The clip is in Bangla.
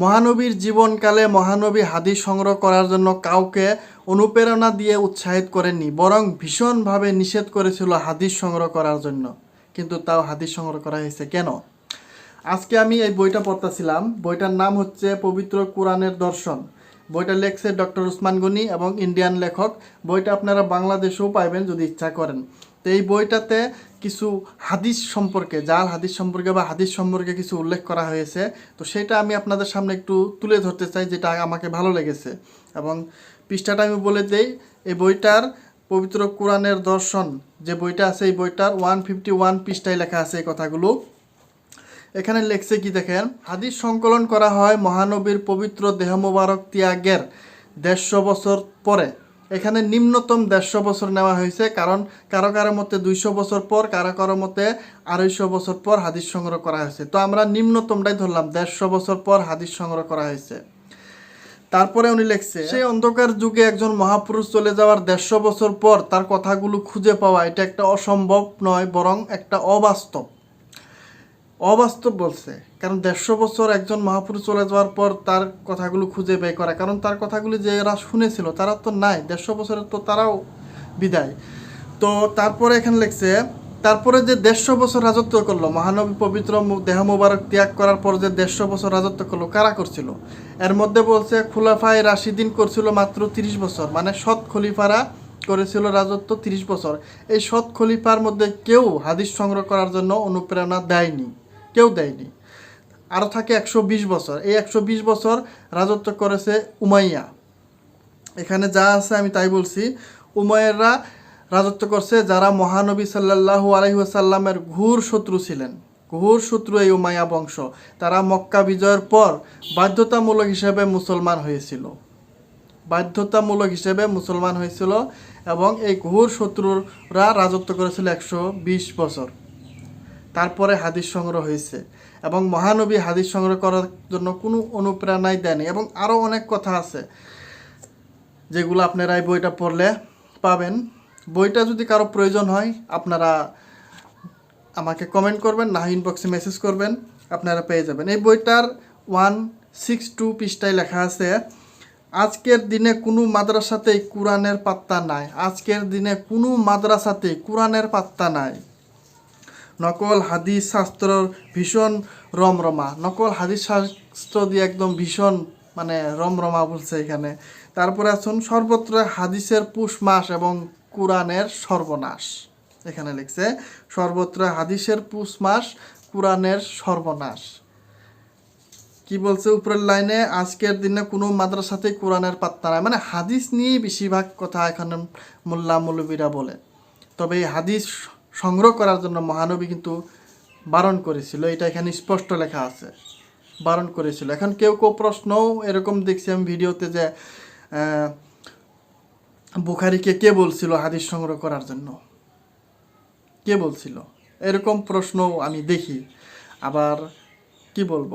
মহানবীর জীবনকালে মহানবী হাদিস সংগ্রহ করার জন্য কাউকে অনুপ্রেরণা দিয়ে উৎসাহিত করেননি, বরং ভীষণভাবে নিষেধ করেছিল হাদিস সংগ্রহ করার জন্য। কিন্তু তাও হাদিস সংগ্রহ করা হয়েছে। কেন? আজকে আমি এই বইটা পড়তেছিলাম। বইটার নাম হচ্ছে পবিত্র কোরআনের দর্শন। বইটা লেখছে ডক্টর উসমান গনি এবং ইন্ডিয়ান লেখক। বইটা আপনারা বাংলাদেশেও পাইবেন যদি ইচ্ছা করেন। তো এই বইটাতে কিছু হাদিস সম্পর্কে, জাল হাদিস সম্পর্কে বা হাদিস সম্পর্কে কিছু উল্লেখ করা হয়েছে। তো সেটা আমি আপনাদের সামনে একটু তুলে ধরতে চাই, যেটা আমাকে ভালো লেগেছে। এবং পৃষ্ঠাটা আমি বলে দেই, এই বইটার পবিত্র কোরআনের দর্শন, যে বইটা আছে, এই বইটার ওয়ান ফিফটি ওয়ান পৃষ্ঠায় লেখা আছে এই কথাগুলো। এখানে লেখছে কি দেখেন, হাদিস সংকলন করা হয় মহানবীর পবিত্র দেহ মোবারক ত্যাগের দেড়শো বছর পরে। এখানে নিম্নতম দেড়শো বছর নেওয়া হয়েছে, কারণ কারও কারও মতে দুইশো বছর পর কারও কারও মতে আড়াইশো বছর পর হাদিস সংগ্রহ করা হয়েছে। তো আমরা নিম্নতমটাই ধরলাম, দেড়শো বছর পর হাদিস সংগ্রহ করা হয়েছে। তারপরে উনি লিখছে, সেই অন্ধকার যুগে একজন মহাপুরুষ চলে যাওয়ার দেড়শো বছর পর তার কথাগুলো খুঁজে পাওয়া এটা একটা অসম্ভব নয়, বরং একটা অবাস্তব। অবাস্তব বলছে। কারণ দেড়শো বছর একজন মহাপুরুষ চলে যাওয়ার পর তার কথাগুলো খুঁজে বের করা। কারণ তার কথাগুলো যে এরা শুনেছিল, তারা তো নাই। দেড়শো বছরের তো তারাও বিদায়। তো তারপরে এখানে লিখছে, তারপরে যে দেড়শো বছর রাজত্ব করল, মহানবী পবিত্র দেহ মুবারক ত্যাগ করার পর যে দেড়শো বছর রাজত্ব করল, কারা করছিল? এর মধ্যে বলছে, খুলাফায় রাশিদিন করছিল মাত্র তিরিশ বছর। মানে সৎ খলিফারা করেছিল রাজত্ব তিরিশ বছর। এই সৎ খলিফার মধ্যে কেউ হাদিস সংগ্রহ করার জন্য অনুপ্রেরণা দেয়নি। কেউ দেয়নি। আরও থাকে একশো বিশ বছর। এই একশো বিশ বছর রাজত্ব করেছে উমাইয়া। এখানে যা আছে আমি তাই বলছি। উমায়েররা রাজত্ব করছে যারা মহানবী সাল্লাল্লাহু আলহিহাসাল্লামের ঘুর শত্রু ছিলেন। ঘুর শত্রু এই উমাইয়া বংশ। তারা মক্কা বিজয়ের পর বাধ্যতামূলক হিসেবে মুসলমান হয়েছিল। বাধ্যতামূলক হিসেবে মুসলমান হয়েছিল এবং এই ঘুর শত্রুরা রাজত্ব করেছিল একশো বিশ বছর। তারপরে হাদিস সংগ্রহ হয়েছে। এবং মহানবী হাদিস সংগ্রহ করার জন্য কোনো অনুপ্রেরণাই দেয়নি। এবং আরও অনেক কথা আছে, যেগুলো আপনারা এই বইটা পড়লে পাবেন। বইটা যদি কারও প্রয়োজন হয়, আপনারা আমাকে কমেন্ট করবেন না ইনবক্সে মেসেজ করবেন, আপনারা পেয়ে যাবেন। এই বইটার ওয়ান সিক্স টু পৃষ্ঠায় লেখা আছে, আজকের দিনে কোনো মাদ্রাসাতেই কোরআনের পাত্তা নাই। আজকের দিনে কোনো মাদ্রাসাতেই কোরআনের পাত্তা নাই। নকল হাদিস শাস্ত্রর ভীষণ রমরমা। নকল হাদিস শাস্ত্র দিয়ে একদম ভীষণ মানে রমরমা বলছে এখানে। তারপরে আছেন সর্বত্র হাদিসের পুষ মাস এবং কোরআনের সর্বনাশ। এখানে লিখছে, সর্বত্র হাদিসের পুষ মাস কোরআনের সর্বনাশ। কি বলছে উপরের লাইনে? আজকের দিনে কোনো মাদ্রাসাতে কোরআনের পাত্তা নাই। মানে হাদিস নিয়ে বেশিরভাগ কথা এখানে মোল্লা মৌলবীরা বলে। তবে এই হাদিস সংগ্রহ করার জন্য মহানবী কিন্তু বারণ করেছিল। এটা এখানে স্পষ্ট লেখা আছে। বারণ করেছিল। এখন কেউ কেউ প্রশ্নও এরকম দেখছি আমি ভিডিওতে যে বুখারিকে কে বলছিল হাদিস সংগ্রহ করার জন্য? কে বলছিল? এরকম প্রশ্নও আমি দেখি। আবার কি বলব?